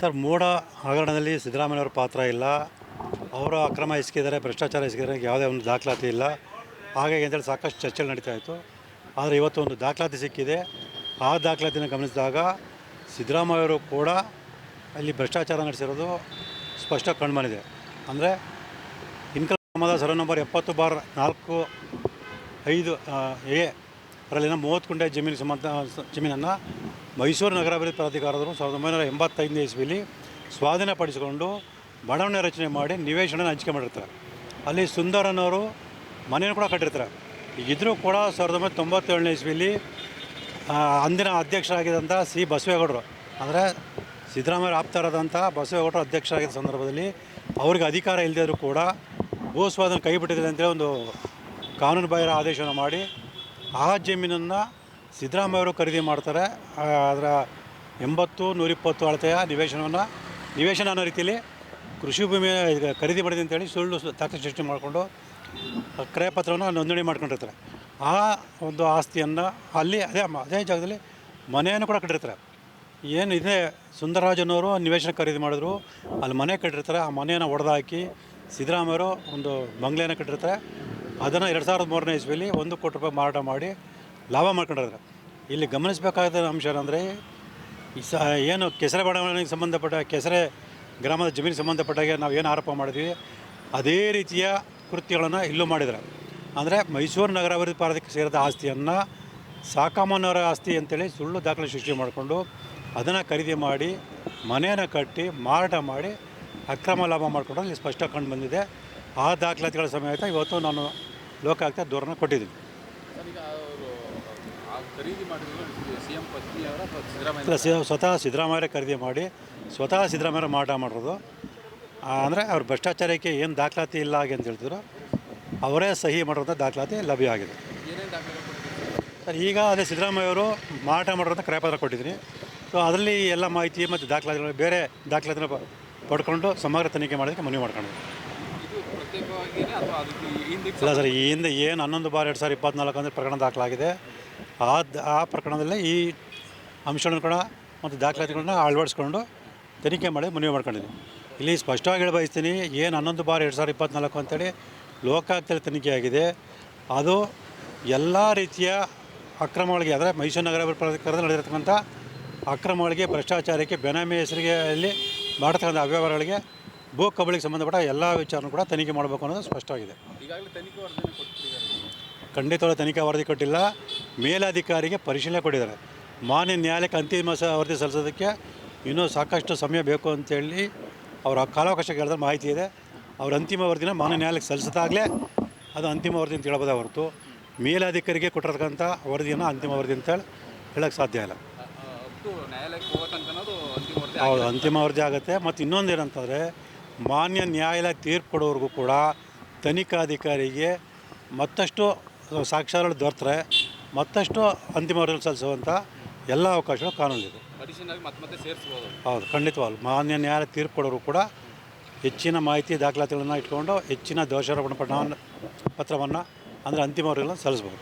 Sir ಮೋಡ ಹಗರಣದಲ್ಲಿ ಸಿದ್ದರಾಮಯ್ಯವ್ರ ಪಾತ್ರ ಇಲ್ಲ. ಅವರು ಅಕ್ರಮ ಇಸ್ಕಿದ್ದಾರೆ, ಭ್ರಷ್ಟಾಚಾರ ಇಸ್ಕಿದ್ದಾರೆ ಯಾವುದೇ ಒಂದು ದಾಖಲಾತಿ ಇಲ್ಲ. ಹಾಗಾಗಿ ಅಂತೇಳಿ ಸಾಕಷ್ಟು ಚರ್ಚೆ ನಡೀತಾ ಇತ್ತು. ಆದರೆ ಇವತ್ತು ಒಂದು ದಾಖಲಾತಿ ಸಿಕ್ಕಿದೆ. ಆ ದಾಖಲಾತಿನ ಗಮನಿಸಿದಾಗ ಸಿದ್ದರಾಮಯ್ಯವರು ಕೂಡ ಅಲ್ಲಿ ಭ್ರಷ್ಟಾಚಾರ ನಡೆಸಿರೋದು ಸ್ಪಷ್ಟ ಕಂಡುಬಂದಿದೆ ಅಂದರೆ ಇನ್ಕಮ್ ಕ್ರಮದ ಸರ ನಂಬರ್ ಎಪ್ಪತ್ತು ಬಾರ್ ನಾಲ್ಕು ಐದು ಎ ಅದರಲ್ಲಿನ ಮೂವತ್ತು ಕುಂಟೆ ಜಮೀನು ಸಂಬಂಧ, ಜಮೀನನ್ನು ಮೈಸೂರು ನಗರಾಭಿವೃದ್ಧಿ ಪ್ರಾಧಿಕಾರದವರು ಸಾವಿರದ ಒಂಬೈನೂರ ಎಂಬತ್ತೈದನೇ ಇಸ್ವಿಲಿ ಸ್ವಾಧೀನಪಡಿಸಿಕೊಂಡು ಬಡಾವಣೆ ರಚನೆ ಮಾಡಿ ನಿವೇಶನ ಹಂಚಿಕೆ ಮಾಡಿರ್ತಾರೆ. ಅಲ್ಲಿ ಸುಂದರನವರು ಮನೆಯನ್ನು ಕೂಡ ಕಟ್ಟಿರ್ತಾರೆ. ಇದ್ರೂ ಕೂಡ ಸಾವಿರದ ಒಂಬೈನೂರ ತೊಂಬತ್ತೇಳನೇ ಇಸ್ವಿಲಿ ಅಂದಿನ ಅಧ್ಯಕ್ಷರಾಗಿದ್ದಂಥ ಸಿ ಬಸವೇಗೌಡರು, ಅಂದರೆ ಸಿದ್ದರಾಮಯ್ಯ ಆಪ್ತರಾದಂಥ ಬಸವೇಗೌಡರು ಅಧ್ಯಕ್ಷರಾಗಿದ್ದ ಸಂದರ್ಭದಲ್ಲಿ ಅವ್ರಿಗೆ ಅಧಿಕಾರ ಇಲ್ಲದಿದ್ದರೂ ಕೂಡ ಭೂ ಸ್ವಾಧೀನ ಕೈಬಿಟ್ಟಿದ್ದಾರೆ ಬಿಟ್ಟಿದೆ ಅಂತೇಳಿ ಒಂದು ಕಾನೂನು ಬಾಹಿರ ಆದೇಶವನ್ನು ಮಾಡಿ ಆ ಜಮೀನನ್ನು ಸಿದ್ದರಾಮಯ್ಯವರು ಖರೀದಿ ಮಾಡ್ತಾರೆ. ಅದರ ಎಂಬತ್ತು, ನೂರಿಪ್ಪತ್ತು ಅಳತೆಯ ನಿವೇಶನವನ್ನು ನಿವೇಶನ ಅನ್ನೋ ರೀತಿಯಲ್ಲಿ ಕೃಷಿ ಭೂಮಿ ಖರೀದಿ ಮಾಡಿದೆ ಅಂತೇಳಿ ಸುಳ್ಳು ದಾಖಲೆ ಸೃಷ್ಟಿ ಮಾಡಿಕೊಂಡು ಕ್ರಯಪತ್ರವನ್ನು ನೋಂದಣಿ ಮಾಡ್ಕೊಂಡಿರ್ತಾರೆ. ಆ ಒಂದು ಆಸ್ತಿಯನ್ನು ಅಲ್ಲಿ, ಅದೇ ಅದೇ ಜಾಗದಲ್ಲಿ ಮನೆಯನ್ನು ಕೂಡ ಕಟ್ಟಿರ್ತಾರೆ. ಏನು ಇದೆ ಸುಂದರರಾಜನವರು ನಿವೇಶನ ಖರೀದಿ ಮಾಡಿದ್ರು, ಅಲ್ಲಿ ಮನೆ ಕಟ್ಟಿರ್ತಾರೆ, ಆ ಮನೆಯನ್ನು ಒಡೆದಾಕಿ ಸಿದ್ದರಾಮಯ್ಯವರು ಒಂದು ಬಂಗ್ಲೆಯನ್ನು ಕಟ್ಟಿರ್ತಾರೆ. ಅದನ್ನು ಎರಡು ಸಾವಿರದ ಮೂರನೇ ಇಸ್ವಿಯಲ್ಲಿ ಒಂದು ಕೋಟಿ ರೂಪಾಯಿ ಮಾರಾಟ ಮಾಡಿ ಲಾಭ ಮಾಡ್ಕೊಂಡಿದ್ದಾರೆ. ಇಲ್ಲಿ ಗಮನಿಸಬೇಕಾದ ಅಂಶ ಏನಂದರೆ, ಈ ಸ ಏನು ಕೆಸರೆ ಬಡಾವಣೆಗೆ ಸಂಬಂಧಪಟ್ಟ, ಕೆಸರೆ ಗ್ರಾಮದ ಜಮೀನಿಗೆ ಸಂಬಂಧಪಟ್ಟಾಗೆ ನಾವು ಏನು ಆರೋಪ ಮಾಡಿದ್ವಿ, ಅದೇ ರೀತಿಯ ಕೃತ್ಯಗಳನ್ನು ಇಲ್ಲೂ ಮಾಡಿದ್ದಾರೆ. ಅಂದರೆ ಮೈಸೂರು ನಗರಾಭಿವೃದ್ಧಿ ಪ್ರಾಧಿಕಾರ ಸೇರಿದ ಆಸ್ತಿಯನ್ನು ಸಾಕಾಮನವರ ಆಸ್ತಿ ಅಂತೇಳಿ ಸುಳ್ಳು ದಾಖಲೆ ಸೃಷ್ಟಿ ಮಾಡಿಕೊಂಡು, ಅದನ್ನು ಖರೀದಿ ಮಾಡಿ, ಮನೆಯನ್ನು ಕಟ್ಟಿ, ಮಾರಾಟ ಮಾಡಿ, ಅಕ್ರಮ ಲಾಭ ಮಾಡಿಕೊಂಡು ಇಲ್ಲಿ ಸ್ಪಷ್ಟ ಕಂಡು ಬಂದಿದೆ. ಆ ದಾಖಲಾತಿಗಳ ಸಮೇತ ಇವತ್ತು ನಾನು ಲೋಕಾಯುಕ್ತ ದೂರನ್ನು ಕೊಟ್ಟಿದ್ದೀನಿ. ಖರೀದಿ ಮಾಡಿ ಸಿ ಎಂ ಪತ್ನಿ ಅವರ ಸಿದ್ದರಾಮಯ್ಯ ಸ್ವತಃ ಸಿದ್ದರಾಮಯ್ಯ ಖರೀದಿ ಮಾಡಿ ಸ್ವತಃ ಸಿದ್ದರಾಮಯ್ಯ ಮಾಟ ಮಾಡಿರೋದು. ಅಂದರೆ ಅವ್ರ ಭ್ರಷ್ಟಾಚಾರಕ್ಕೆ ಏನು ದಾಖಲಾತಿ ಇಲ್ಲ ಹಾಗೆ ಅಂತ ಹೇಳ್ತಿದ್ರು. ಅವರೇ ಸಹಿ ಮಾಡಿರೋಂಥ ದಾಖಲಾತಿ ಲಭ್ಯ ಆಗಿದೆ. ಸರ್ ಈಗ ಅದೇ ಸಿದ್ದರಾಮಯ್ಯವರು ಮಾರಾಟ ಮಾಡಿರೋಂಥ ಕ್ರಯಪತ್ರ ಕೊಟ್ಟಿದ್ದೀನಿ. ಸೊ ಅದರಲ್ಲಿ ಎಲ್ಲ ಮಾಹಿತಿ ಮತ್ತು ದಾಖಲಾತಿಗಳು ಬೇರೆ ದಾಖಲಾತಿನ ಪಡ್ಕೊಂಡು ಸಮಗ್ರ ತನಿಖೆ ಮಾಡೋದಕ್ಕೆ ಮನವಿ ಮಾಡ್ಕೊಂಡು ಇಲ್ಲ ಸರ್ ಈ ಹಿಂದೆ ಏನು ಹನ್ನೊಂದು ಬಾರ್ ಎರಡು ಸಾವಿರದ ಇಪ್ಪತ್ನಾಲ್ಕು ಅಂದರೆ ಪ್ರಕರಣ ದಾಖಲಾಗಿದೆ. ಆ ಆ ಪ್ರಕರಣದಲ್ಲೇ ಈ ಅಂಶಗಳನ್ನು ಕೂಡ ಮತ್ತು ದಾಖಲಾತಿಗಳನ್ನ ಅಳವಡಿಸ್ಕೊಂಡು ತನಿಖೆ ಮಾಡಿ ಮನವಿ ಮಾಡ್ಕೊಂಡಿದ್ದೀನಿ ಇಲ್ಲಿ ಸ್ಪಷ್ಟವಾಗಿ ಹೇಳಿ ಬಯಸ್ತೀನಿ ಏನು ಹನ್ನೊಂದು ಬಾರ್ ಎರಡು ಸಾವಿರದ ಇಪ್ಪತ್ನಾಲ್ಕು ಅಂತೇಳಿ ಲೋಕಾಯುಕ್ತದಲ್ಲಿ ತನಿಖೆ ಆಗಿದೆ. ಅದು ಎಲ್ಲ ರೀತಿಯ ಅಕ್ರಮಗಳಿಗೆ ಅಂದರೆ ಮೈಸೂರು ನಗರ ಪ್ರಾಧಿಕಾರದಲ್ಲಿ ನಡೆದಿರ್ತಕ್ಕಂಥ ಅಕ್ರಮಗಳಿಗೆ ಭ್ರಷ್ಟಾಚಾರಕ್ಕೆ ಬೆನಾಮಿ ಹೆಸರಿಗೆ ಅಲ್ಲಿ ಮಾಡ್ತಕ್ಕಂಥ ಅವ್ಯವಹಾರಗಳಿಗೆ ಭೂ ಕಬಳಿಗೆ ಸಂಬಂಧಪಟ್ಟ ಎಲ್ಲ ವಿಚಾರನೂ ಕೂಡ ತನಿಖೆ ಮಾಡಬೇಕು ಅನ್ನೋದು ಸ್ಪಷ್ಟವಾಗಿದೆ. ಖಂಡಿತವಾದ ತನಿಖಾ ವರದಿ ಕೊಟ್ಟಿಲ್ಲ. ಮೇಲಧಿಕಾರಿಗೆ ಪರಿಶೀಲನೆ ಕೊಟ್ಟಿದ್ದಾರೆ. ಮಾನ್ಯ ನ್ಯಾಯಾಲಯಕ್ಕೆ ಅಂತಿಮ ವರದಿ ಸಲ್ಲಿಸೋದಕ್ಕೆ ಇನ್ನೂ ಸಾಕಷ್ಟು ಸಮಯ ಬೇಕು ಅಂತೇಳಿ ಅವರ ಕಾಲಾವಕಾಶ ಕೇಳಿದ್ರೆ ಮಾಹಿತಿ ಇದೆ. ಅವ್ರ ಅಂತಿಮ ವರದಿನ ಮಾನ್ಯ ನ್ಯಾಯಾಲಯಕ್ಕೆ ಸಲ್ಲಿಸಿದಾಗಲೇ ಅದು ಅಂತಿಮ ವರದಿ ಅಂತ ಹೇಳ್ಬೋದೇ ಹೊರತು. ಮೇಲಾಧಿಕಾರಿಗೆ ಕೊಟ್ಟಿರ್ತಕ್ಕಂಥ ವರದಿಯನ್ನು ಅಂತಿಮ ವರದಿ ಅಂತೇಳಿ ಹೇಳೋಕ್ಕೆ ಸಾಧ್ಯ ಇಲ್ಲ. ಹೌದು, ಅಂತಿಮ ವರದಿ ಆಗುತ್ತೆ. ಮತ್ತು ಇನ್ನೊಂದು ಏನಂತಂದರೆ ಮಾನ್ಯ ನ್ಯಾಯಾಲಯ ತೀರ್ಪು ಕೊಡೋವರೆಗೂ ಕೂಡ ತನಿಖಾಧಿಕಾರಿಗೆ ಮತ್ತಷ್ಟು ಸಾಕ್ಷ್ಯಗಳು ದೊರೆತರೆ ಮತ್ತಷ್ಟು ಅಂತಿಮ ವರದಿ ಸಲ್ಲಿಸುವಂಥ ಎಲ್ಲ ಅವಕಾಶಗಳು ಕಾನೂನಿದೆ ಅಡಿಷನ್ ಮತ್ತೆ ಮತ್ತೆ ಸೇರಿಸ್ಬೋದು. ಹೌದು ಖಂಡಿತವಾಗ್ಲು. ಮಾನ್ಯ ನ್ಯಾಯ ತೀರ್ಪು ಕೊಡೋರು ಕೂಡ ಹೆಚ್ಚಿನ ಮಾಹಿತಿ ದಾಖಲಾತಿಗಳನ್ನು ಇಟ್ಕೊಂಡು ಹೆಚ್ಚಿನ ದೋಷಾರೋಪಣ ಪತ್ರವನ್ನು ಅಂದರೆ ಅಂತಿಮ ವರದಿಗಳನ್ನು ಸಲ್ಲಿಸ್ಬೋದು.